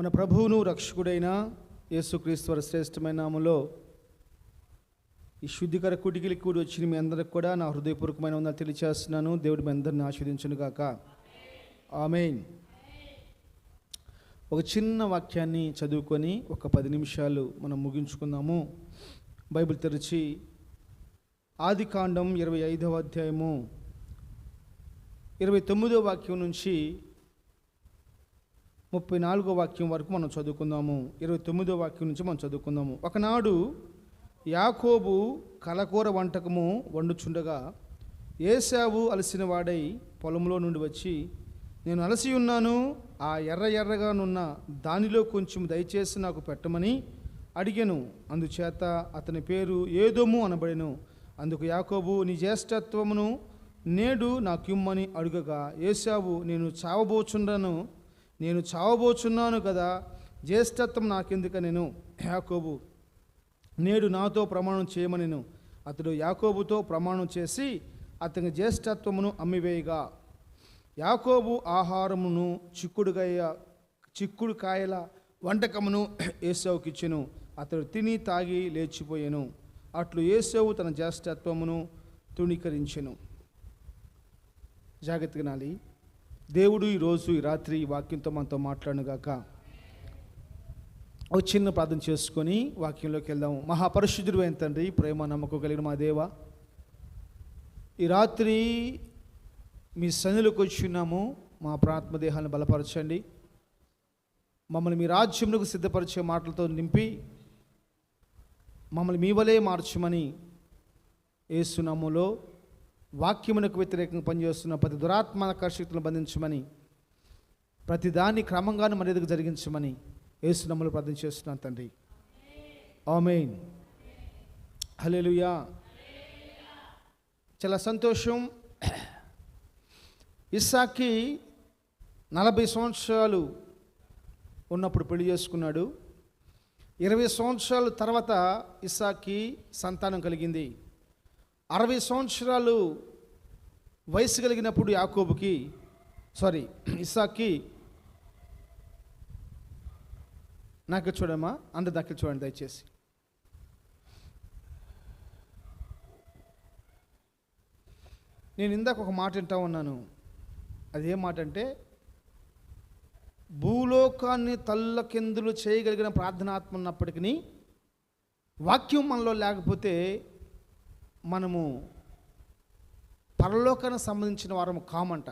మన ప్రభువును రక్షకుడైన యేసుక్రీస్తు శ్రేష్టమైన నామలో ఈ శుద్ధికర కుటికిలి కూడి వచ్చిన మీ అందరికి కూడా నా హృదయపూర్వకమైన ఉందని తెలియచేస్తున్నాను. దేవుడు మీ అందరిని ఆస్వాదించును గాక. ఆమెన్. ఒక చిన్న వాక్యాన్ని చదువుకొని ఒక పది నిమిషాలు మనం ముగించుకుందాము. బైబిల్ తెరిచి ఆది కాండం ఇరవై ఐదవ అధ్యాయము ఇరవై తొమ్మిదవ వాక్యం నుంచి ముప్పై నాలుగో వాక్యం వరకు మనం చదువుకుందాము. ఇరవై తొమ్మిదో వాక్యం నుంచి మనం చదువుకుందాము. ఒకనాడు యాకోబు కలకూర వంటకము వండుచుండగా ఏసావు అలసిన వాడై పొలంలో నుండి వచ్చి నేను అలసి ఉన్నాను ఆ ఎర్ర ఎర్రగానున్న దానిలో కొంచెం దయచేసి నాకు పెట్టమని అడిగాను. అందుచేత అతని పేరు ఏదోము అనబడెను. అందుకు యాకోబు నీ జ్యేష్ఠత్వమును నేడు నాకు ఇమ్మని అడుగగా ఏసావు నేను చావబోచుండను. నేను చావబోచున్నాను కదా జ్యేష్ఠత్వం నాకెందుక నేను? యాకోబు నేడు నాతో ప్రమాణం చేయమనెను. అతడు యాకోబుతో ప్రమాణం చేసి అతని జ్యేష్ఠత్వమును అమ్మివేయగా. యాకోబు ఆహారమును చిక్కుడుకాయ చిక్కుడుకాయల వంటకమును ఏసవుకిచ్చెను అతడు తిని తాగి లేచిపోయాను. అట్లు ఏసేవు తన జ్యేష్ఠత్వమును తృణీకరించెను. జాగ్రత్తగా నాలి. దేవుడు ఈరోజు ఈ రాత్రి ఈ వాక్యంతో మనతో మాట్లాడుగాక ఒక చిన్న ప్రార్థన చేసుకొని వాక్యంలోకి వెళ్దాము మహాపరిశుద్ధుడు అయిన తండ్రి ప్రేమ నమ్మకం కలిగిన మా దేవ ఈ రాత్రి మీ సన్నిలోకి వచ్చినాము మా ప్రాత్మదేహాన్ని బలపరచండి. మమ్మల్ని మీ రాజ్యములకు సిద్ధపరిచే మాటలతో నింపి మమ్మల్ని మీ వలే మార్చమని ఏసునాములో వాక్యమునకు వ్యతిరేకంగా పనిచేస్తున్న ప్రతి దురాత్మక శక్తులను బంధించమని ప్రతి దాన్ని క్రమంగాను ఎదుగు జరిగించమని యేసునమ్మలు ప్రార్థన చేస్తున్నాను తండ్రి. ఆమెయిన్ హల్లెలూయా. చాలా సంతోషం. ఇస్సాకి నలభై సంవత్సరాలు ఉన్నప్పుడు పెళ్ళి చేసుకున్నాడు. ఇరవై సంవత్సరాల తర్వాత ఇస్సాకి సంతానం కలిగింది. అరవై సంవత్సరాలు వయసు కలిగినప్పుడు యాకోబుకి సారీ ఇస్సాకి నాకు చూడమ్మా అందరి దక్కలు చూడండి దయచేసి. నేను ఇందాక ఒక మాట వింటా ఉన్నాను. అదేం మాట అంటే భూలోకాన్ని తల్లకిందులు చేయగలిగిన ప్రార్థనాత్మ ఉన్నప్పటికీ వాక్యం మనలో లేకపోతే మనము పరలోకానికి సంబంధించిన వారము కామంట.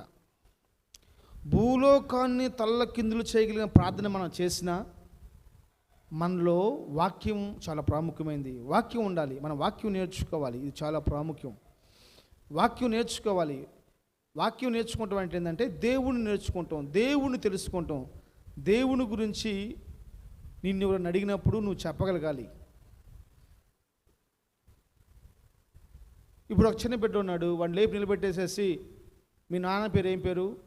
భూలోకాన్ని తల్లకిందులు చేయగలిగిన ప్రార్థన మనం చేసినా మనలో వాక్యం చాలా ప్రాముఖ్యమైనది వాక్యం ఉండాలి. మన వాక్యం నేర్చుకోవాలి. ఇది చాలా ప్రాముఖ్యం. వాక్యం నేర్చుకోవాలి. వాక్యం నేర్చుకుంటాం అంటే ఏంటంటే దేవుణ్ణి నేర్చుకుంటాం. దేవుణ్ణి తెలుసుకుంటాం. దేవుని గురించి నిన్ను ఎవరైనా అడిగినప్పుడు నువ్వు చెప్పగలగాలి. ఇప్పుడు ఒక చిన్న బిడ్డ ఉన్నాడు వాడిని లేపి నిలబెట్టేసేసి మీ నాన్న పేరు ఏం పేరు?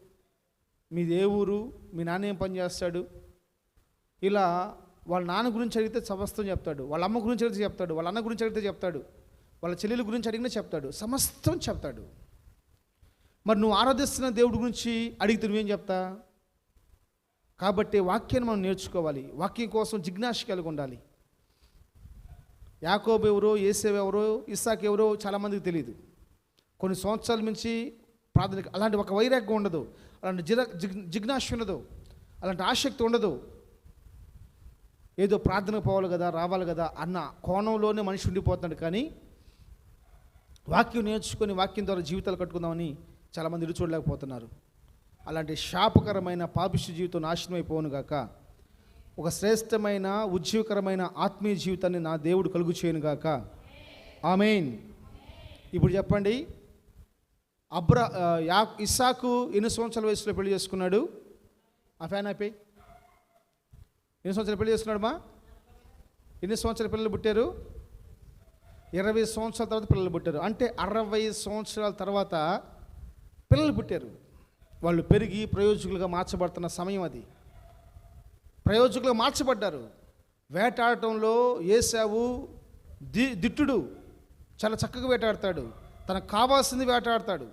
మీది ఏ ఊరు? మీ నాన్న ఏం పని చేస్తాడు? ఇలా వాళ్ళ నాన్న గురించి అడిగితే సమస్తం చెప్తాడు వాళ్ళ అమ్మ గురించి అడిగితే చెప్తాడు వాళ్ళ అన్న గురించి అడిగితే చెప్తాడు వాళ్ళ చెల్లెల గురించి అడిగినా చెప్తాడు సమస్తం చెప్తాడు. మరి నువ్వు ఆరాధిస్తున్న దేవుడి గురించి అడిగితే నువ్వేం చెప్తా? కాబట్టి వాక్యాన్ని మనం నేర్చుకోవాలి వాక్యం కోసం జిజ్ఞాస కలిగి ఉండాలి. యాకోబు ఎవరో ఏసేవ్ ఎవరో ఇస్సాక్ ఎవరో చాలామందికి తెలియదు కొన్ని సంవత్సరాల నుంచి ప్రాథమిక అలాంటి ఒక వైరాగ్యం ఉండదు. అలాంటి జిర జిగ్ జిజ్ఞాస ఉండదు. అలాంటి ఆసక్తి ఉండదు. ఏదో ప్రార్థన పోవాలి కదా రావాలి కదా అన్న కోణంలోనే మనిషి ఉండిపోతున్నాడు కానీ వాక్యం నేర్చుకొని వాక్యం ద్వారా జీవితాలు కట్టుకుందామని చాలామంది ఇరు చూడలేకపోతున్నారు. అలాంటి శాపకరమైన పాపిష్టి జీవితం నాశనం అయిపోను కాక ఒక శ్రేష్టమైన ఉజ్జీవకరమైన ఆత్మీయ జీవితాన్ని నా దేవుడు కలుగు చేయనుగాక ఆమెన్. ఇప్పుడు చెప్పండి. అబ్ర యా ఇస్సాకు ఎన్ని సంవత్సరాల వయసులో పెళ్ళి చేసుకున్నాడు? ఆ ఫ్యాన్ అయిపోయి ఎన్ని సంవత్సరాలు పెళ్ళి చేసుకున్నాడు మా ఎన్ని సంవత్సరాల పిల్లలు పుట్టారు? ఇరవై సంవత్సరాల తర్వాత పిల్లలు పుట్టారు. అంటే అరవై సంవత్సరాల తర్వాత పిల్లలు పుట్టారు. వాళ్ళు పెరిగి ప్రయోజకులుగా మార్చబడుతున్న సమయం అది. ప్రయోజకులు మార్చబడ్డారు. వేటాడటంలో ఏసావు ది దిట్టుడు చాలా చక్కగా వేటాడతాడు. తనకు కావాల్సింది వేటాడతాడు.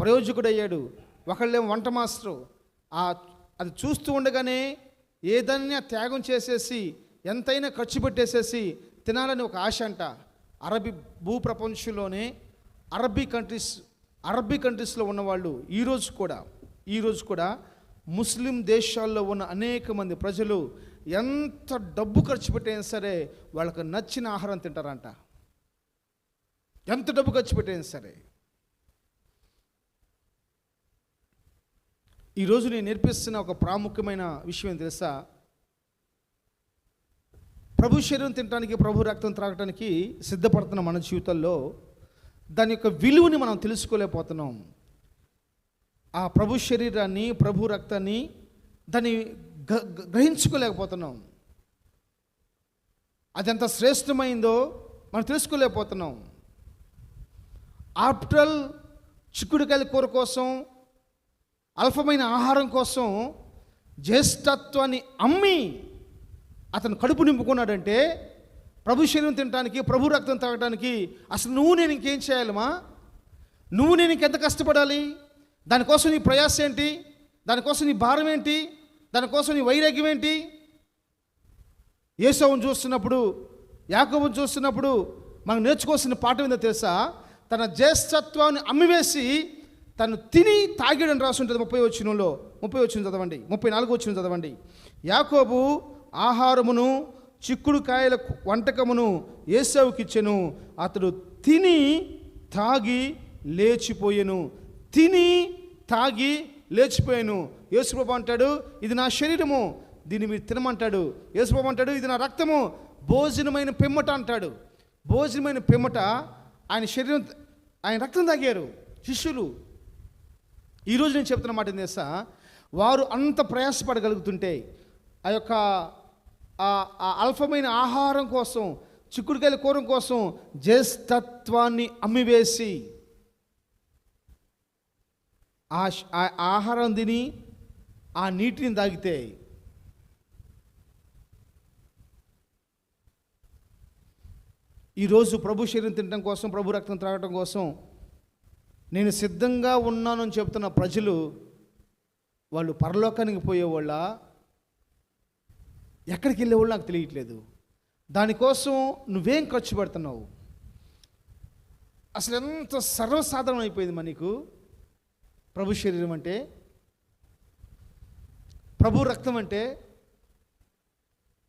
ప్రయోజకుడయ్యాడు. ఒకళ్ళేమో వంట మాస్టరు. ఆ అది చూస్తూ ఉండగానే ఏదైనా త్యాగం చేసేసి ఎంతైనా ఖర్చు పెట్టేసేసి తినాలని ఒక ఆశ అంట. అరబీ భూ ప్రపంచంలోనే అరబీ కంట్రీస్ అరబీ కంట్రీస్లో ఉన్నవాళ్ళు ఈరోజు కూడా ఈరోజు కూడా ముస్లిం దేశాల్లో ఉన్న అనేక మంది ప్రజలు ఎంత డబ్బు ఖర్చు పెట్టైనా సరే వాళ్ళకు నచ్చిన ఆహారం తింటారంట. ఎంత డబ్బు ఖర్చు పెట్టైనా సరే. ఈరోజు నేను నేర్పిస్తున్న ఒక ప్రాముఖ్యమైన విషయం తెలుసా? ప్రభు శరీరం తినడానికి ప్రభు రక్తం త్రాగటానికి సిద్ధపడుతున్న మన జీవితంలో దాని యొక్క విలువని మనం తెలుసుకోలేకపోతున్నాం. ఆ ప్రభు శరీరాన్ని ప్రభు రక్తాన్ని దాన్ని గ- గ్రహించుకోలేకపోతున్నాం. అది ఎంత శ్రేష్టమైందో మనం తెలుసుకోలేకపోతున్నాం. ఆప్టల్ చిక్కుడుకాయల కూర కోసం అల్పమైన ఆహారం కోసం జ్యేష్ఠత్వాన్ని అమ్మి అతను కడుపు నింపుకున్నాడంటే ప్రభు శరీరం తినడానికి ప్రభు రక్తం తాగడానికి అసలు నువ్వు నేను ఇంకేం చేయాలమా నువ్వు నేను ఇంకెంత కష్టపడాలి? దానికోసం నీ ప్రయాస ఏంటి? దానికోసం నీ భారం ఏంటి? దానికోసం నీ వైరాగ్యం ఏంటి? యేసవును చూస్తున్నప్పుడు యాకవును చూస్తున్నప్పుడు మనం నేర్చుకోవాల్సిన పాఠం ఏందో తెలుసా? తన జ్యేష్ఠత్వాన్ని అమ్మివేసి తను తిని తాగాడని రాసి ఉంటుంది ముప్పై వచ్చినంలో ముప్పై వచ్చిన చదవండి. ముప్పై నాలుగు వచ్చిన చదవండి. యాకోబు ఆహారమును చిక్కుడు కాయల వంటకమును ఏసవుకిచ్చెను అతడు తిని తాగి లేచిపోయెను. తిని తాగి లేచిపోయాను. యేసుప్రభు అంటాడు ఇది నా శరీరము దీన్ని మీరు తినమంటాడు. యేసుప్రభు అంటాడు ఇది నా రక్తము భోజనమైన పిమ్మట అంటాడు. భోజనమైన పిమ్మట ఆయన శరీరం ఆయన రక్తం తాగారు శిష్యులు. ఈరోజు నేను చెప్తున్న మాట ఏం వారు అంత ప్రయాసపడగలుగుతుంటే ఆ యొక్క ఆ- అల్పమైన ఆహారం కోసం చిక్కుడుకాయల కూర కోసం జస్తత్వాన్ని అమ్మివేసి ఆ ఆహారం తిని ఆ నీటిని తాగితే ఈరోజు ప్రభు శరీరం తినడం కోసం ప్రభు రక్తం త్రాగటం కోసం నేను సిద్ధంగా ఉన్నానని చెప్తున్న ప్రజలు వాళ్ళు పరలోకానికి పోయేవాళ్ళ? ఎక్కడికి వెళ్ళేవాళ్ళు నాకు తెలియట్లేదు. దానికోసం నువ్వేం ఖర్చు పెడుతున్నావు? అసలు ఎంత సర్వసాధారణం అయిపోయింది మనకు ప్రభు శరీరం అంటే ప్రభు రక్తం అంటే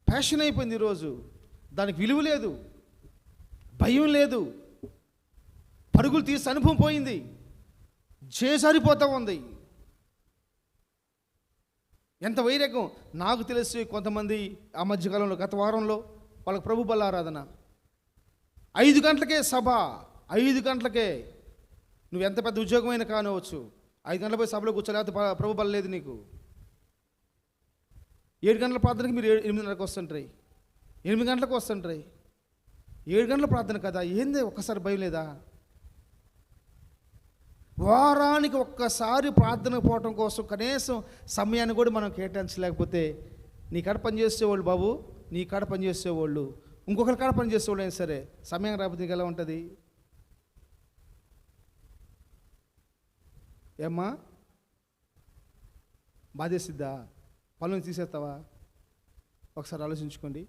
ప్యాషన్ అయిపోయింది ఈరోజు దానికి విలువ లేదు భయం లేదు పరుగులు తీసి అనుభవం పోయింది చేసరిపోతూ ఉంది. ఎంత వైరాగ్యం? నాకు తెలిసి కొంతమంది ఆ మధ్యకాలంలో గత వారంలో వాళ్ళకి ప్రభు బల ఆరాధన. ఐదు గంటలకే సభ ఐదు గంటలకే. నువ్వు ఎంత పెద్ద ఉద్యోగమైనా కానవచ్చు ఐదు గంటల పోయి సభలో కూర్చోలేకపోతే ప్రభు బల లేదు నీకు. ఏడు గంటల ప్రార్థనకి మీరు ఎనిమిదిన్నరకు వస్తుంటారు. ఎనిమిది గంటలకు వస్తుంటారు. ఏడు గంటల ప్రార్థన కదా ఏంది ఒక్కసారి భయం లేదా? వారానికి ఒక్కసారి ప్రార్థన పోవటం కోసం కనీసం సమయాన్ని కూడా మనం కేటాయించలేకపోతే నీ కాడ పనిచేసేవాళ్ళు బాబు నీ కాడ పనిచేసేవాళ్ళు ఇంకొకరి కాడ పనిచేసేవాళ్ళు అయినా సరే సమయం రాకపోతే నీకు ఎలా ఉంటుంది? ఏమ్మా? బాధేసిద్దా? పనులు తీసేస్తావా? ఒకసారి ఆలోచించుకోండి.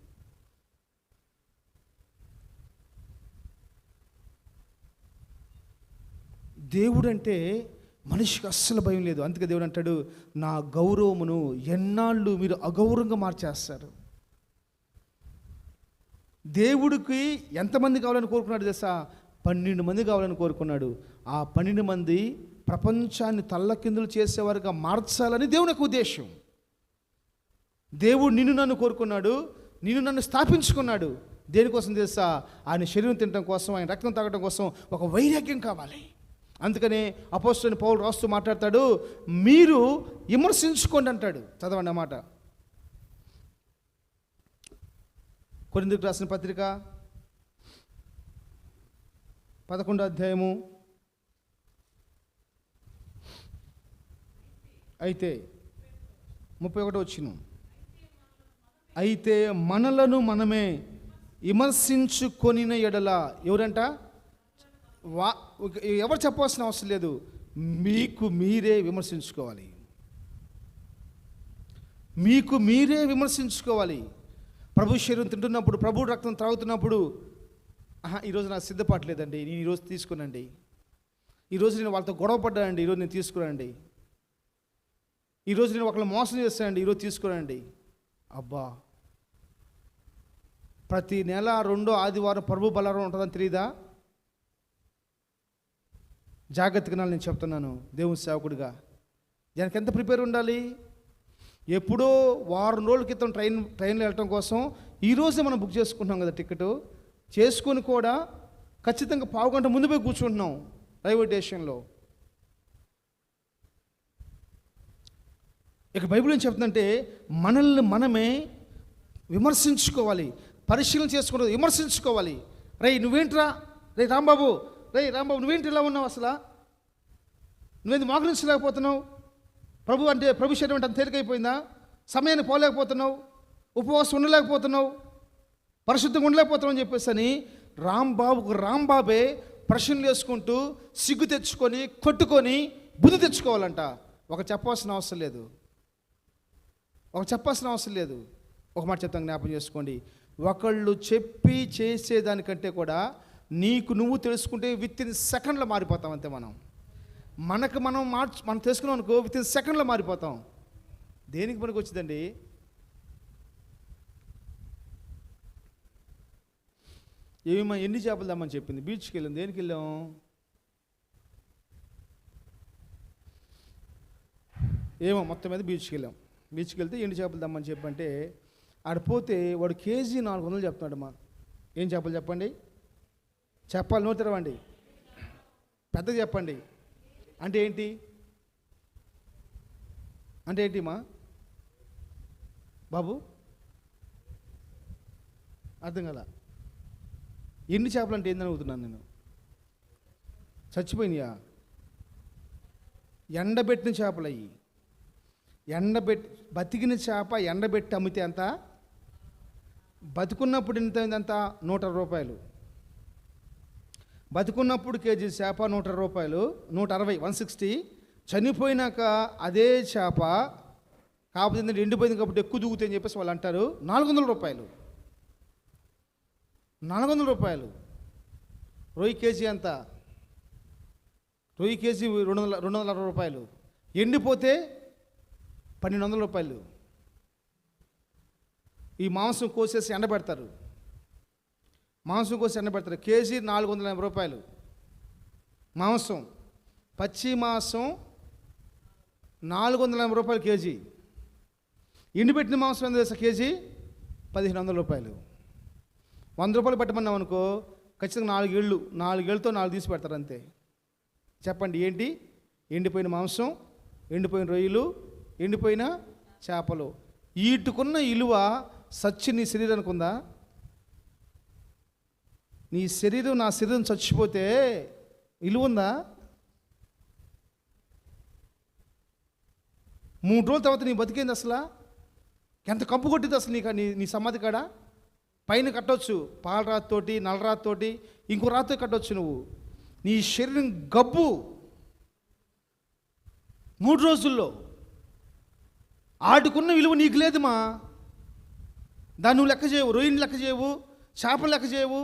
దేవుడు అంటే మనిషికి అస్సలు భయం లేదు. అందుకే దేవుడు అంటాడు నా గౌరవమును ఎన్నాళ్ళు మీరు అగౌరవంగా మార్చేస్తారు? దేవుడికి ఎంతమంది కావాలని కోరుకున్నాడు తెలుసా? పన్నెండు మంది కావాలని కోరుకున్నాడు. ఆ పన్నెండు మంది ప్రపంచాన్ని తల్లకిందులు చేసేవారుగా మార్చాలని దేవుని యొక్క ఉద్దేశం. దేవుడు నిన్ను నన్ను కోరుకున్నాడు నిన్ను నన్ను స్థాపించుకున్నాడు. దేనికోసం తెలుసా? ఆయన శరీరం తినడం కోసం ఆయన రక్తం తాగడం కోసం ఒక వైరాగ్యం కావాలి. అందుకనే అపోస్టని పౌలు రాస్తూ మాట్లాడతాడు మీరు విమర్శించుకోండి అంటాడు. చదవండి అన్నమాట కొరిందుకు రాసిన పత్రిక పదకొండో అధ్యాయము అయితే ముప్పై ఒకటో వచ్చిన. అయితే మనలను మనమే విమర్శించుకొనిన ఎడల ఎవరంట? వా ఎవరు చెప్పవలసిన అవసరం లేదు. మీకు మీరే విమర్శించుకోవాలి. మీకు మీరే విమర్శించుకోవాలి. ప్రభు శరీరం తింటున్నప్పుడు ప్రభు రక్తం త్రాగుతున్నప్పుడు ఆహా ఈరోజు నాకు సిద్ధపాటు లేదండి. నేను ఈరోజు తీసుకునండి. ఈరోజు నేను వాళ్ళతో గొడవ పడ్డానండి. ఈరోజు నేను తీసుకురండి ఈరోజు నేను ఒకళ్ళు మోసం చేస్తానండి ఈరోజు తీసుకురండి. అబ్బా. ప్రతి నెల రెండో ఆదివారం ప్రభు బలారం ఉంటుందని తెలియదా జాగ్రత్తగా నేను చెప్తున్నాను. దేవుని సేవకుడిగా. దానికి ఎంత ప్రిపేర్ ఉండాలి? ఎప్పుడో వారం రోజుల క్రితం ట్రైన్ ట్రైన్లో వెళ్ళటం కోసం ఈరోజే మనం బుక్ చేసుకుంటున్నాం కదా టికెట్ చేసుకొని కూడా ఖచ్చితంగా పావు గంట ముందు పోయి కూర్చుంటున్నాం రైల్వే స్టేషన్లో. ఇక బైబిల్ ఏం చెప్తుందంటే మనల్ని మనమే విమర్శించుకోవాలి పరిశీలన చేసుకోవడం విమర్శించుకోవాలి. రేయ్ నువ్వేంట్రా? రే రాంబాబు రే రాంబాబు నువ్వేంటి ఇలా ఉన్నావు అసలు? నువ్వేంది మోకరించలేకపోతున్నావు ప్రభు అంటే ప్రభు శరీరం అంటే అంత తేలికైపోయిందా? సమయాన్ని పోలేకపోతున్నావు? ఉపవాసం ఉండలేకపోతున్నావు? పరిశుద్ధంగా ఉండలేకపోతున్నావు అని చెప్పేసి అని రాంబాబుకు రాంబాబే ప్రశ్నలు వేసుకుంటూ సిగ్గు తెచ్చుకొని కొట్టుకొని బుద్ధి తెచ్చుకోవాలంట. ఒక చెప్పాల్సిన అవసరం లేదు. ఒక చెప్పాల్సిన అవసరం లేదు. ఒక మాట చెప్తాను జ్ఞాపం చేసుకోండి. ఒకళ్ళు చెప్పి చేసేదానికంటే కూడా నీకు నువ్వు తెలుసుకుంటే విత్ ఇన్ సెకండ్లో మారిపోతాం అంతే మనం. మనకు మనం మార్చ్ మనం తెలుసుకున్నాం అనుకో విత్ ఇన్ సెకండ్లో మారిపోతాం. దేనికి పనికి వచ్చిందండి? ఏమో ఎన్ని చేపలు తెమ్మని చెప్పింది. బీచ్కి వెళ్ళాం. దేనికి వెళ్ళాం? ఏమో మొత్తం మీద బీచ్కి వెళ్ళాం. బీచ్కి వెళ్తే ఎండు చేపలు తెమ్మని చెప్పంటే ఆడ పోతే వాడు కేజీ నాలుగు వందలు చెప్తున్నాడు మా. ఏం చేపలు చెప్పండి? చెప్పాలి నోరు తెరవండి. పెద్దది చెప్పండి. అంటే ఏంటి? అంటే ఏంటి మా? బాబు? అర్థం కదా ఎన్ని చేపలు అంటే ఏందని అడుగుతున్నాను నేను. చచ్చిపోయినాయా? ఎండబెట్టిన చేపలు అయ్యి. ఎండబెట్టి బతికిన చేప ఎండబెట్టి అమ్మితే ఎంత? బతుకున్నప్పుడు ఎంత ఎంత నూట రూపాయలు. బతుకున్నప్పుడు కేజీ చేప నూట రూపాయలు నూట అరవై వన్ సిక్స్టీ. చనిపోయినాక అదే చేప కాకపోతే ఏంటంటే ఎండిపోయింది కాబట్టి ఎక్కువ దిగుతాయి అని చెప్పేసి వాళ్ళు అంటారు. నాలుగు వందల రూపాయలు. నాలుగు వందల రూపాయలు. రొయ్యి కేజీ ఎంత? రొయ్యి కేజీ రెండు వందల రెండు వందల అరవై రూపాయలు. ఎండిపోతే పన్నెండు వందల రూపాయలు. ఈ మాంసం కోసేసి ఎండబెడతారు మాంసం కోసి ఎండబెడతారు కేజీ నాలుగు వందల ఎనభై రూపాయలు. మాంసం. పచ్చి మాంసం నాలుగు వందల ఎనభై రూపాయలు కేజీ. ఎండిపెట్టిన మాంసం ఎంత తెలుసా కేజీ? పదిహేను వందల రూపాయలు. వంద రూపాయలు పెట్టమన్నాం అనుకో ఖచ్చితంగా నాలుగేళ్ళు నాలుగేళ్ళతో నాలుగు తీసి పెడతారు అంతే. చెప్పండి ఏంటి? ఎండిపోయిన మాంసం ఎండిపోయిన రొయ్యలు ఎండిపోయిన చేపలు. వీటికున్న ఇలువ సచ్చి నీ శరీరానికి ఉందా నీ శరీరం నా శరీరం చచ్చిపోతే ఇలువ ఉందా మూడు రోజుల తర్వాత నీ బతికేంది అసలు? ఎంత కంపు కొట్టింది అసలు నీకు నీ నీ సమాధి కాడ? పైన కట్టొచ్చు పాల రాతితోటి నల్ల రాతితోటి ఇంకో రాతితో కట్టొచ్చు నువ్వు. నీ శరీరం గబ్బు. మూడు రోజుల్లో ఆటుకున్న విలువ నీకు లేదు మా దాన్ని నువ్వు లెక్క చేయవు రొయ్యని లెక్క చేయవు చేపలు లెక్క చేయవు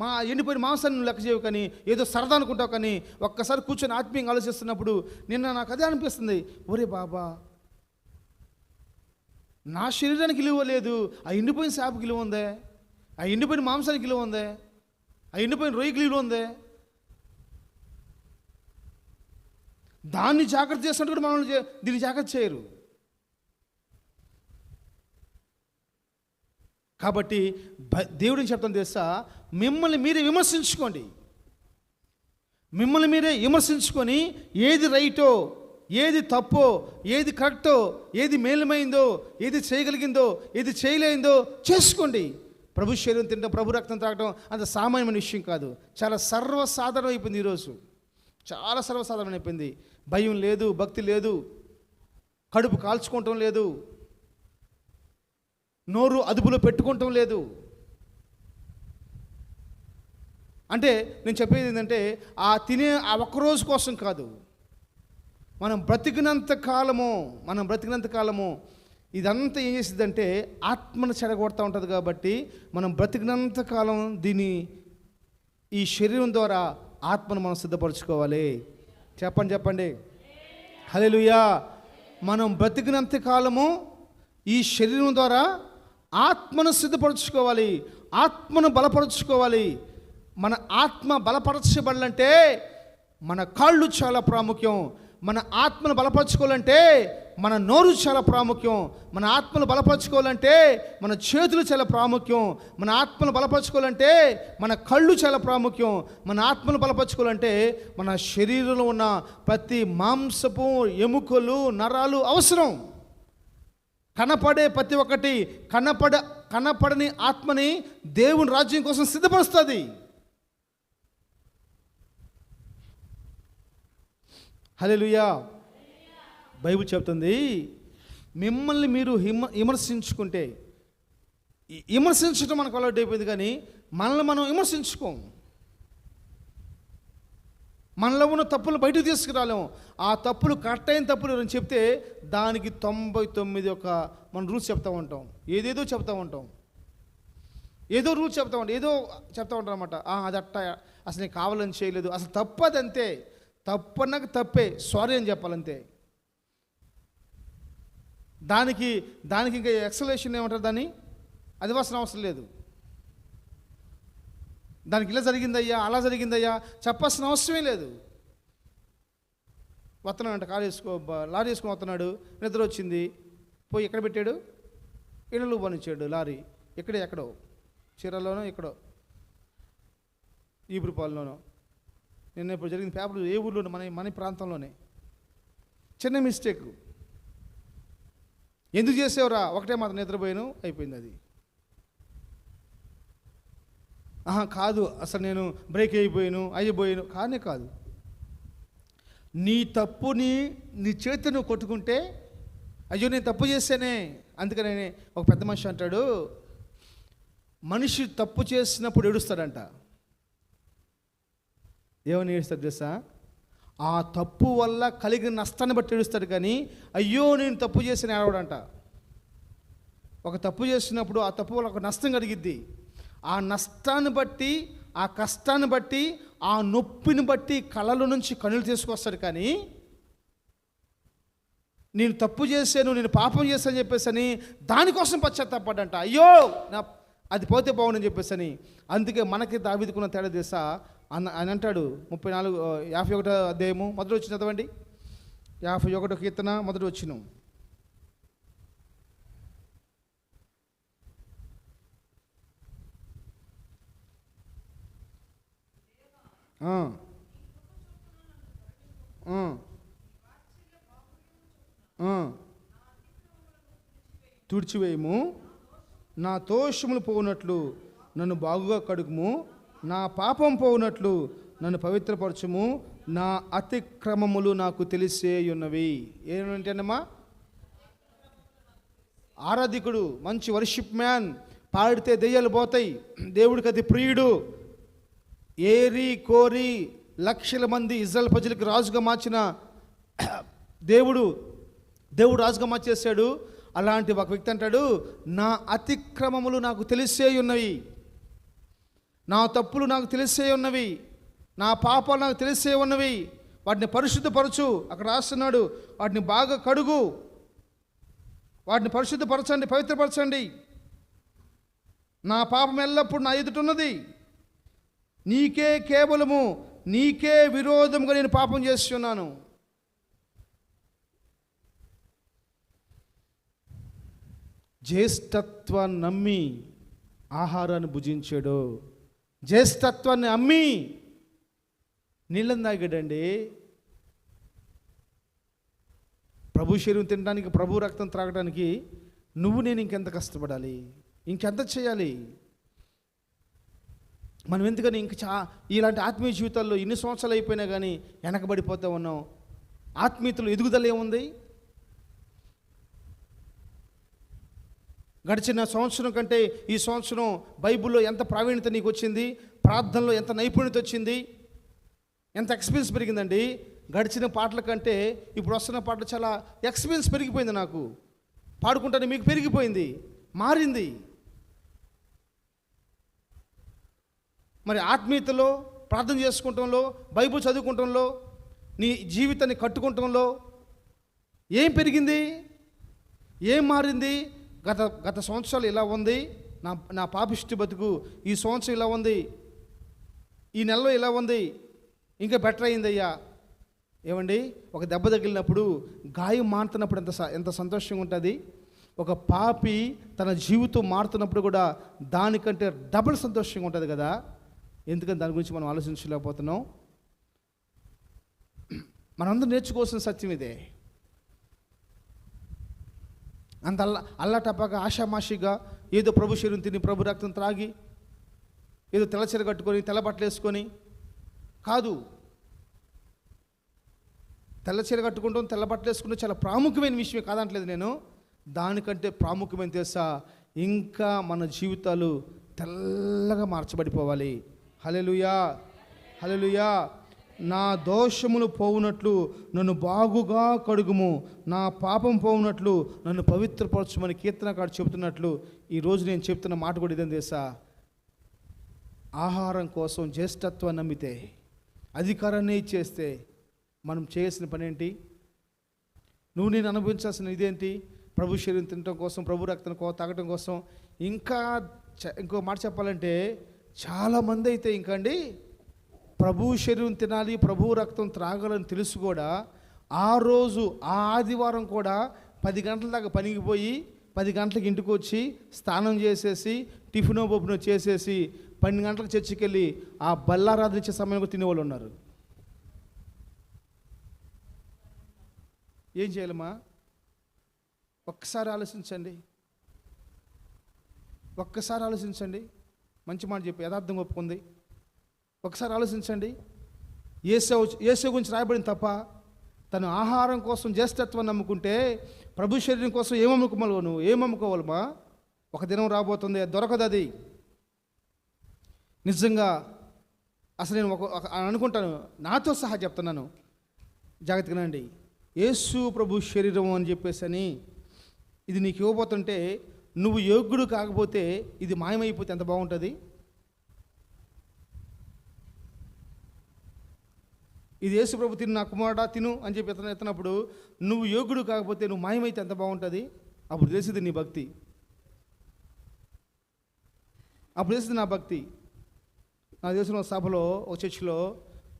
మా ఎండిపోయిన మాంసాన్ని నువ్వు లెక్క చేయవు కానీ ఏదో సరదా అనుకుంటావు కానీ ఒక్కసారి కూర్చొని ఆత్మీయంగా ఆలోచిస్తున్నప్పుడు నిన్న నాకు అదే అనిపిస్తుంది. ఒరే బాబా నా శరీరానికి విలువ లేదు ఆ ఎండిపోయిన చేపకి విలువ ఉందే ఆ ఎండిపోయిన మాంసానికి విలువ ఉందే ఆ ఎండిపోయిన రొయ్యకి విలువ ఉందే. దాన్ని జాగ్రత్త చేసినట్టు కూడా మనల్ని దీన్ని జాగ్రత్త చేయరు. కాబట్టి బ- దేవుడు చెప్తాను తెలుసా? మిమ్మల్ని మీరే విమర్శించుకోండి. మిమ్మల్ని మీరే విమర్శించుకొని ఏది రైటో ఏది తప్పో ఏది కరెక్టో ఏది మేలుమైందో ఏది చేయగలిగిందో ఏది చేయలేదో చేసుకోండి. ప్రభు శరీరం తినడం ప్రభు రక్తం తాగడం అంత సామాన్యమైన విషయం కాదు. చాలా సర్వసాధారణం అయిపోయింది ఈరోజు. చాలా సర్వసాధారణం అయిపోయింది. భయం లేదు భక్తి లేదు. కడుపు కాల్చుకోవటం లేదు. నోరు అదుపులో పెట్టుకోవటం లేదు. అంటే నేను చెప్పేది ఏంటంటే ఆ తినే ఆ ఒక్క రోజు కోసం కాదు. మనం బ్రతికినంత కాలము మనం బ్రతికినంత కాలము ఇదంతా ఏం చేసిందంటే ఆత్మను చెడగొడతా ఉంటుంది కాబట్టి మనం బ్రతికినంత కాలం దీని ఈ శరీరం ద్వారా ఆత్మను మనం సిద్ధపరచుకోవాలి. చెప్పండి చెప్పండి. హలే మనం బ్రతికినంత కాలము ఈ శరీరం ద్వారా ఆత్మను సిద్ధపరచుకోవాలి ఆత్మను బలపరచుకోవాలి. మన ఆత్మ బలపరచబడాలంటే మన కాళ్ళు చాలా ప్రాముఖ్యం. మన ఆత్మను బలపరచుకోవాలంటే మన నోరు చాలా ప్రాముఖ్యం. మన ఆత్మను బలపరచుకోవాలంటే మన చేతులు చాలా ప్రాముఖ్యం. మన ఆత్మను బలపరచుకోవాలంటే మన కళ్ళు చాలా ప్రాముఖ్యం. మన ఆత్మను బలపరచుకోవాలంటే మన శరీరంలో ఉన్న ప్రతి మాంసపు ఎముకలు నరాలు అవసరం. కనపడే ప్రతి ఒక్కటి కనపడ కనపడని ఆత్మని దేవుని రాజ్యం కోసం సిద్ధపరుస్తుంది. హల్లెలూయా. బైబిల్ చెప్తుంది మిమ్మల్ని మీరు హిమ విమర్శించుకుంటే ఈ విమర్శించడం మనకు అలవాటు అయిపోయింది కానీ మనల్ని మనం విమర్శించుకోము. మనలో ఉన్న తప్పులు బయటకు తీసుకురాలేము. ఆ తప్పులు కరెక్ట్ అయిన తప్పులు అని చెప్తే దానికి తొంభై తొమ్మిది ఒక మన రూల్స్ చెప్తూ ఉంటాం. ఏదేదో చెప్తూ ఉంటాం. ఏదో రూల్స్ చెప్తా ఉంటాం. ఏదో చెప్తా ఉంటాం అనమాట అది అట్ట అసలు నేను కావాలని చేయలేదు. అసలు తప్పు అది అంతే. తప్పు అన్నాక తప్పే. సారీ అని చెప్పాలంతే. దానికి దానికి ఇంకా ఎక్సలేషన్ ఏమంటారు దాన్ని? అది వలసిన అవసరం లేదు. దానికి ఇలా జరిగిందయ్యా అలా జరిగిందయ్యా చెప్పాల్సిన అవసరమే లేదు. వస్తున్నాడంట కారు వేసుకో లారీ వేసుకొని వస్తున్నాడు నిద్ర వచ్చింది. పోయి ఎక్కడ పెట్టాడు? ఇళ్ళు పనిచ్చాడు లారీ. ఇక్కడే ఎక్కడో. చీరలోనో ఎక్కడో. ఈపురుపాలలోనో. నిన్న ఇప్పుడు జరిగిన పేపర్ ఏ ఊర్లోనో మన మన ప్రాంతంలోనే. చిన్న మిస్టేక్. ఎందుకు చేసేవరా? ఒకటే మాత్రం నిద్రపోయాను అయిపోయింది అది. ఆహా కాదు అసలు నేను బ్రేక్ అయిపోయాను అయిపోయాను. కానీ కాదు. నీ తప్పుని నీ చేతిని నువ్వు కొట్టుకుంటే అయ్యో నేను తప్పు చేస్తేనే అందుకనే ఒక పెద్ద మనిషి అంటాడు మనిషి తప్పు చేసినప్పుడు ఏడుస్తాడంట. ఏమని ఏడుస్తాడు తెలుసా? ఆ తప్పు వల్ల కలిగిన నష్టాన్ని బట్టి ఏడుస్తాడు కానీ అయ్యో నేను తప్పు చేసిన ఏడవడంట. ఒక తప్పు చేసినప్పుడు ఆ తప్పు వల్ల ఒక నష్టం కలిగిద్ది. ఆ నష్టాన్ని బట్టి ఆ కష్టాన్ని బట్టి ఆ నొప్పిని బట్టి కళ్ళలో నుంచి కనులు తీసుకొస్తాడు కానీ నేను తప్పు చేశాను నేను పాపం చేశాను చెప్పేసి అని దానికోసం పశ్చాత్తాపడంట అయ్యో నా అది పోతే బాగుండని చెప్పేసి అని అందుకే మనకి దావిదుకున్న తేడా తెలుసా? అన్న అని అంటాడు ముప్పై నాలుగు యాభై ఒకటో అధ్యాయము మొదటి వచ్చిన చదవండి. యాభై ఒకటో కీర్తన మొదటి వచ్చినాం ఆ. ఆ. ఆ. తుడిచివేయము. నా దోషములు పోనట్లు నన్ను బాగుగా కడుగుము. నా పాపం పోనట్లు నన్ను పవిత్రపరచుము. నా అతిక్రమములు నాకు తెలిసే ఉన్నవి ఏమంటేనమ్మా ఆరాధికుడు మంచి వర్షిప్ మ్యాన్ పాడితే దెయ్యాలు పోతాయి. దేవుడికి అది ప్రియుడు. ఏరి కోరి లక్షల మంది ఇజ్రాయల్ ప్రజలకు రాజుగా మార్చిన దేవుడు దేవుడు రాజుగా మార్చేశాడు. అలాంటి ఒక వ్యక్తి అంటాడు నా అతిక్రమములు నాకు తెలిసే ఉన్నవి. నా తప్పులు నాకు తెలిసే ఉన్నవి. నా పాపాలు నాకు తెలిసే ఉన్నవి. వాటిని పరిశుద్ధపరచు. అక్కడ రాస్తున్నాడు వాటిని బాగా కడుగు. వాటిని పరిశుద్ధపరచండి పవిత్రపరచండి. నా పాపం ఎల్లప్పుడు నా ఎదుటున్నది నీకే కేవలము నీకే విరోధముగా నేను పాపం చేస్తున్నాను. జ్యేష్ఠత్వాన్ని నమ్మి ఆహారాన్ని భుజించాడు. జ్యేష్ఠత్వాన్ని అమ్మి నీళ్ళని తాగాడండి. ప్రభు శరీరం తినడానికి ప్రభు రక్తం త్రాగడానికి నువ్వు నేను ఇంకెంత కష్టపడాలి? ఇంకెంత చేయాలి? మనం ఎందుకని ఇంక చా ఇలాంటి ఆత్మీయ జీవితాల్లో ఇన్ని సంవత్సరాలు అయిపోయినా కానీ వెనకబడిపోతూ ఉన్నాం. ఆత్మీయతలో ఎదుగుదల ఏముంది? గడిచిన సంవత్సరం కంటే ఈ సంవత్సరం బైబిల్లో ఎంత ప్రావీణ్యత నీకు వచ్చింది ప్రార్థనలో ఎంత నైపుణ్యత వచ్చింది? ఎంత ఎక్స్పీరియన్స్ పెరిగిందండి? గడిచిన పాటల కంటే ఇప్పుడు వస్తున్న పాటలు చాలా ఎక్స్పీరియన్స్ పెరిగిపోయింది నాకు. పాడుకుంటానే మీకు పెరిగిపోయింది. మారింది. మరి ఆత్మీయతలో ప్రార్థన చేసుకోవటంలో బైబుల్ చదువుకుంటంలో నీ జీవితాన్ని కట్టుకుంటంలో ఏం పెరిగింది? ఏం మారింది? గత గత సంవత్సరాలు ఇలా ఉంది? నా నా పాపిష్టి బతుకు ఈ సంవత్సరం ఇలా ఉంది? ఈ నెలలో ఇలా ఉంది? ఇంకా బెటర్ అయిందయ్యా. ఏమండి? ఒక దెబ్బ తగిలినప్పుడు గాయం మారుతున్నప్పుడు ఎంత స- ఎంత సంతోషంగా ఉంటుంది. ఒక పాపి తన జీవితం మారుతున్నప్పుడు కూడా దానికంటే డబుల్ సంతోషంగా ఉంటుంది కదా. ఎందుకని దాని గురించి మనం ఆలోచించలేకపోతున్నాం? మనందరూ నేర్చుకోవాల్సిన సత్యం ఇదే. అంత అల్ల అల్లటప్పగా ఆషామాషిగా ఏదో ప్రభు శరీరం తిని ప్రభు రక్తం త్రాగి ఏదో తెల్లచీర కట్టుకొని తెల్ల బట్టలు వేసుకొని కాదు. తెల్ల చీర కట్టుకుంటాం తెల్ల బట్టలు వేసుకుంటే చాలా ప్రాముఖ్యమైన విషయమే కాదంటలేదు నేను. దానికంటే ప్రాముఖ్యమైన తెలుసా? ఇంకా మన జీవితాలు తెల్లగా మార్చబడిపోవాలి. హలెలుయా హలెలుయా నా దోషములు పోవునట్లు నన్ను బాగుగా కడుగుము. నా పాపం పోవునట్లు నన్ను పవిత్రపరచుమని కీర్తనకాడు చెబుతున్నట్లు ఈరోజు నేను చెప్తున్న మాట కూడా ఇదేం తెలుసా? ఆహారం కోసం జ్యేష్ఠత్వం నమ్మితే అధికారాన్ని ఇచ్చేస్తే మనం చేయాల్సిన పని ఏంటి? నువ్వు నేను అనుభవించాల్సిన ఇదేంటి? ప్రభు శరీరం తినటం కోసం ప్రభు రక్తం కో తాగటం కోసం. ఇంకా ఇంకో మాట చెప్పాలంటే చాలామంది అయితే ఇంకండి ప్రభు శరీరం తినాలి ప్రభు రక్తం త్రాగాలని తెలుసు కూడా. ఆ రోజు ఆ ఆదివారం కూడా పది గంటల దాకా పనికి పోయి పది గంటలకు ఇంటికి వచ్చి స్నానం చేసేసి టిఫినో బొబ్బునో చేసేసి పన్నెండు గంటలకు చర్చికి వెళ్ళి ఆ బల్లారాధన ఇచ్చే సమయంలో తినేవాళ్ళు ఉన్నారు. ఏం చేయాలమ్మా? ఒక్కసారి ఆలోచించండి. ఒక్కసారి ఆలోచించండి. మంచి మాట చెప్పి యథార్థం ఒప్పుకుంది. ఒకసారి ఆలోచించండి. ఏసో ఏసో గురించి రాయబడింది తప్ప తను ఆహారం కోసం జ్యేష్ఠత్వం నమ్ముకుంటే ప్రభు శరీరం కోసం ఏం అమ్ముకోవాలి నువ్వు? ఏం ఒక దినం రాబోతుంది దొరకదు అది. నిజంగా అసలు నేను ఒక ఒక- అనుకుంటాను. నాతో సహా చెప్తున్నాను. జాగ్రత్తగానండి యేసు ప్రభు శరీరం అని చెప్పేసి అని ఇది నీకు ఇవ్వబోతుంటే నువ్వు యోగ్యుడు కాకపోతే ఇది మాయమైపోతే ఎంత బాగుంటుంది? ఇది యేసు ప్రభు తిను నా కుమారుడా తిను అని చెప్పి ఎత్తన ఎత్తినప్పుడు నువ్వు యోగ్యుడు కాకపోతే నువ్వు మాయమైతే ఎంత బాగుంటుంది? అప్పుడు తెలిసింది నీ భక్తి. అప్పుడు తెలిసింది నా భక్తి. నాకు తెలిసిన సభలో ఒక చర్చిలో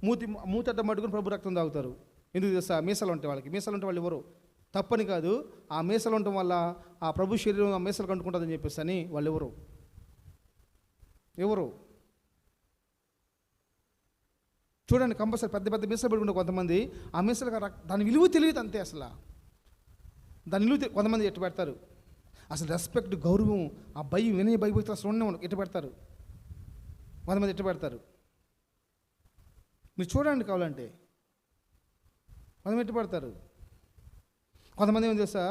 మూతి మూతట్ట మట్టుకుని ప్రభు రక్తం తాగుతారు. ఎందుకు తెలుసా? మీసాలు ఉంటాయి వాళ్ళకి. మీసాలు ఉంటే వాళ్ళు ఎవరు? తప్పని కాదు. ఆ మీసలు ఉండటం వల్ల ఆ ప్రభు శరీరం ఆ మీసలు కంటుకుంటుందని చెప్పేసి అని వాళ్ళు ఎవరు? ఎవరు? చూడండి కంపల్సరీ పెద్ద పెద్ద మీసలు పెట్టుకుంటే కొంతమంది ఆ మీసలు దాని విలువ తెలియదు అంతే అసలు. దాని విలువ కొంతమంది ఎట్టు పెడతారు? అసలు రెస్పెక్ట్ గౌరవం ఆ భయం వినయ భయభక్తులు అసలు ఉండే ఉండవు. ఎట్టు పెడతారు? కొంతమంది ఎట్టు పెడతారు? మీరు చూడండి కావాలంటే. కొంతమంది ఎట్టు పెడతారు? కొంతమంది ఏం తెలుసా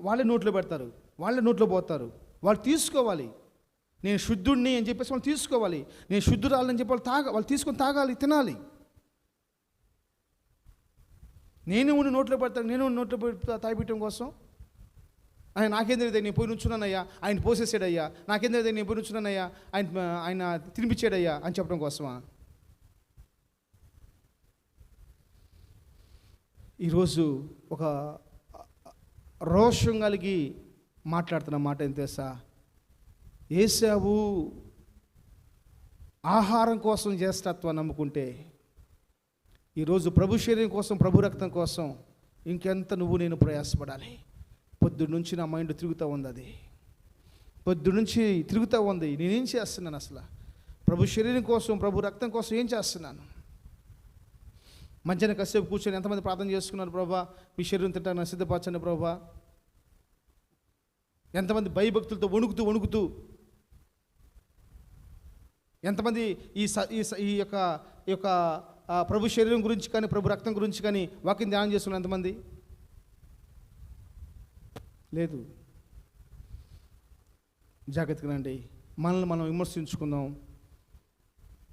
వాళ్ళే నోట్లో పెడతారు వాళ్ళే నోట్లో పోతారు. వాళ్ళు తీసుకోవాలి. నేను శుద్ధుడిని అని చెప్పేసి వాళ్ళు తీసుకోవాలి. నేను శుద్ధురాలని చెప్పి వాళ్ళు తాగ వాళ్ళు తీసుకొని తాగాలి తినాలి. నేను ఉండి నోట్లో పెడతాను నేను ఉండి నోట్లో పెడతా తాగిపెట్టడం కోసం? ఆయన నాకేం తెలియదు నేను పోయి నుంచున్నానయ్యా ఆయన పోసేసాడయ్యా. నాకేం తెలియదు నేను పోయి నుంచున్నానయ్యా ఆయన ఆయన తినిపించాడయ్యా అని చెప్పడం కోసమా? ఈరోజు ఒక రోషం కలిగి మాట్లాడుతున్న మాట ఏం తెలుసా? ఏసావు ఆహారం కోసం జ్యేష్ఠత్వం నమ్ముకుంటే ఈరోజు ప్రభు శరీరం కోసం ప్రభు రక్తం కోసం ఇంకెంత నువ్వు నేను ప్రయాసపడాలి. పొద్దు నుంచి నా మైండ్ తిరుగుతూ ఉంది అది. పొద్దు నుంచి తిరుగుతూ ఉంది. నేనేం చేస్తున్నాను అసలు? ప్రభు శరీరం కోసం ప్రభు రక్తం కోసం ఏం చేస్తున్నాను? మధ్యాహ్నం కాసేపు కూర్చొని ఎంతమంది ప్రార్థన చేసుకున్నారు ప్రభా? మీ శరీరం తింటాను సిద్ధపరచండి ప్రభా. ఎంతమంది భయభక్తులతో వణుకుతూ వణుకుతూ ఎంతమంది ఈ స ఈ ఈ యొక్క ఈ యొక్క ప్రభు శరీరం గురించి కానీ ప్రభు రక్తం గురించి కానీ వాకింగ్ ధ్యానం చేస్తున్నారు ఎంతమంది? లేదు. జాగ్రత్తగా అండి మనల్ని మనం విమర్శించుకుందాం.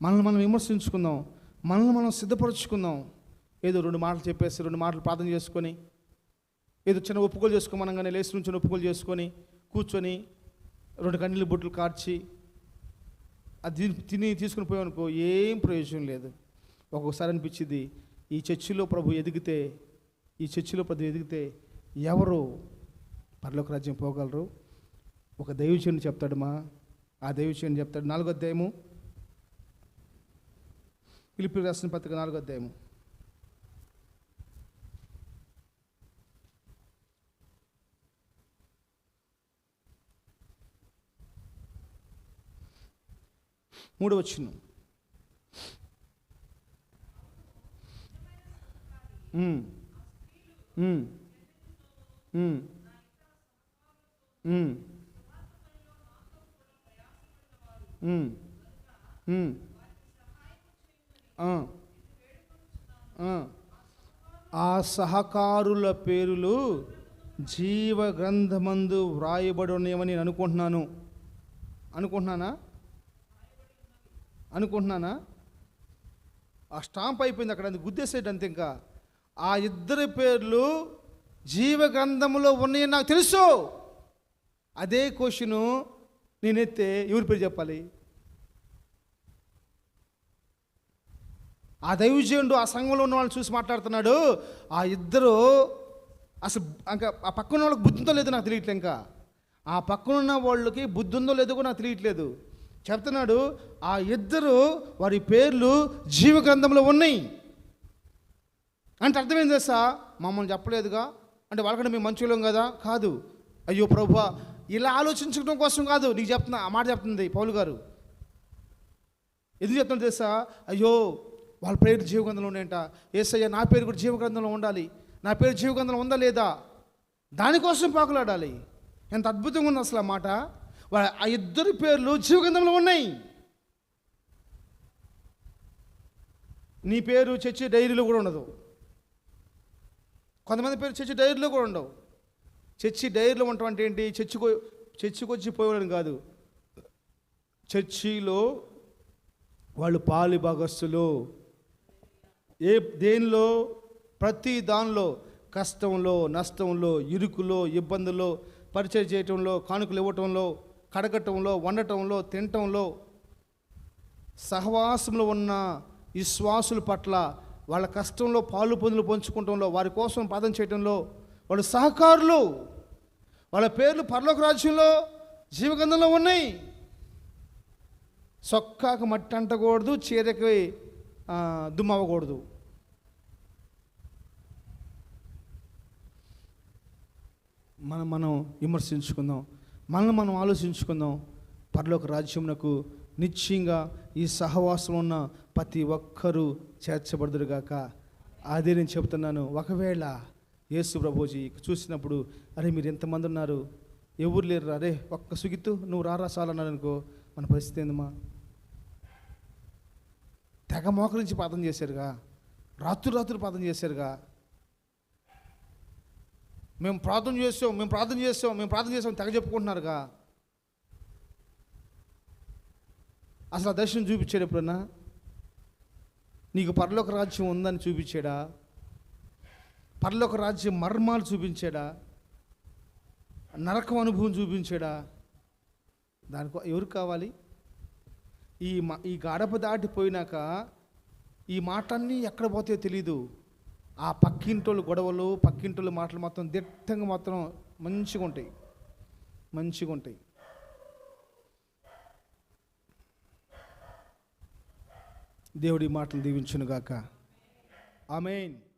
మనల్ని మనం విమర్శించుకుందాం. మనల్ని మనం సిద్ధపరచుకుందాం. ఏదో రెండు మాటలు చెప్పేసి రెండు మాటలు ప్రార్థన చేసుకొని ఏదో చిన్న ఒప్పుకోలు చేసుకోమనగానే లేచి నుంచి ఒప్పుకోలు చేసుకొని కూర్చొని రెండు కన్నీళ్ళు బొట్లు కార్చి అది తిని- తీసుకుని పోయామనుకో ఏం ప్రయోజనం లేదు. ఒక్కొక్కసారి అనిపించింది ఈ చర్చిలో ప్రభు ఎదిగితే ఈ చర్చిలో ప్రభు ఎదిగితే ఎవరు పరలోక రాజ్యం పోగలరు? ఒక దైవచని చెప్తాడు మా ఆ దైవచని చెప్తాడు నాలుగో అధ్యాయము. పిలిపి రాసిన పత్రిక నాలుగో అధ్యాయము. మూడు వచ్చిన ఆ. సహకారుల పేరులు జీవ గ్రంథమందు వ్రాయబడి ఉన్నాయని నేను అనుకుంటున్నాను. అనుకుంటున్నానా? అనుకుంటున్నానా? ఆ స్టాంప్ అయిపోయింది అక్కడ అది గుద్దేసేటి అంతే ఇంకా. ఆ ఇద్దరి పేర్లు జీవ ఉన్నాయని నాకు తెలుసు. అదే క్వశ్చను నేనెత్తే ఎవరి పేరు చెప్పాలి? ఆ దైవజయుడు ఆ సంఘంలో ఉన్న వాళ్ళని చూసి మాట్లాడుతున్నాడు. ఆ ఇద్దరు అసలు ఇంకా ఆ పక్కన వాళ్ళకి బుద్ధితో లేదో నాకు తెలియట్లే ఇంకా. ఆ పక్కనున్న వాళ్ళకి బుద్ధి ఉందో లేదో కూడా నాకు తెలియట్లేదు. చెప్తున్నాడు ఆ ఇద్దరు వారి పేర్లు జీవగ్రంథంలో ఉన్నాయి. అంటే అర్థమైంది తెలుసా? మమ్మల్ని చెప్పలేదుగా? అంటే వాళ్ళకంటే మేము మంచులం కదా? కాదు. అయ్యో ప్రభు ఇలా ఆలోచించడం కోసం కాదు. నీకు చెప్తున్నా ఆ మాట చెప్తుంది పౌలు గారు. ఎందుకు చెప్తున్నా తెలుసా? అయ్యో వాళ్ళ పేరు జీవగ్రంథంలో ఉన్నాయంట. ఏసయ్య నా పేరు కూడా జీవగ్రంథంలో ఉండాలి. నా పేరు జీవగ్రంథంలో ఉందా లేదా? దానికోసం పాకులాడాలి. ఎంత అద్భుతంగా ఉంది అసలు ఆ మాట. వాళ్ళ ఆ ఇద్దరి పేర్లు జీవగంధంలో ఉన్నాయి. నీ పేరు చర్చి డైరీలో కూడా ఉండదు. కొంతమంది పేరు చర్చి డైరీలో కూడా ఉండవు. చర్చి డైరీలో ఉండటం అంటే ఏంటి? చర్చికి చర్చికి వచ్చి పోయడం కాదు. చర్చిలో వాళ్ళు పాలి భాగస్తులు. ఏ దేనిలో? ప్రతి దానిలో కష్టంలో నష్టంలో ఇరుకులో ఇబ్బందుల్లో పరిచయం చేయటంలో కానుకలు ఇవ్వటంలో కడగటంలో వండటంలో తినటంలో సహవాసంలో ఉన్న విశ్వాసుల పట్ల వాళ్ళ కష్టంలో పాలు పొందులు పంచుకోవటంలో వారి కోసం పాదం చేయటంలో వాళ్ళు సహకారులు. వాళ్ళ పేర్లు పరలోక రాజ్యంలో జీవగంధంలో ఉన్నాయి. సొక్కాకు మట్టి అంటకూడదు చీరకి దుమ్మవ్వకూడదు దుమ్ము అవ్వకూడదు. మనం మనం విమర్శించుకుందాం. మనల్ని మనం ఆలోచించుకుందాం. పరలోక రాజ్యమునకు నిశ్చయంగా ఈ సహవాసం ఉన్న ప్రతి ఒక్కరూ చేర్చబడదురుగాక. అదే నేను చెబుతున్నాను. ఒకవేళ యేసు ప్రభుజీ చూసినప్పుడు అరే మీరు ఎంతమంది ఉన్నారు? ఎవరు లేరు అరే ఒక్క సుగిత్తు నువ్వు రారా చాలన్నాడు అనుకో మన పరిస్థితి ఏందమ్మా? తెగ మోకరించి పాతం చేశారుగా. రాత్రు రాత్రి పాతం చేశారుగా. మేము ప్రార్థన చేస్తాం మేము ప్రార్థన చేస్తాం మేము ప్రార్థన చేస్తాం తెగ చెప్పుకుంటున్నారుగా. అసలు ఆ దర్శనం చూపించాడు ఎప్పుడన్నా? నీకు పరలోక రాజ్యం ఉందని చూపించాడా? పరలోక రాజ్యం మర్మాలు చూపించాడా? నరకం అనుభవం చూపించాడా? దానికో ఎవరు కావాలి? ఈ మా ఈ గడప దాటిపోయినాక ఈ మాటన్నీ ఎక్కడ పోతాయో తెలీదు. ఆ పక్కింటోళ్ళు గొడవలు పక్కింటోళ్ళు మాటలు మాత్రం దిట్టంగా మాత్రం మంచిగా ఉంటాయి. మంచిగా ఉంటాయి. దేవుడి మాటలు దీవించునుగాక. ఆమెన్.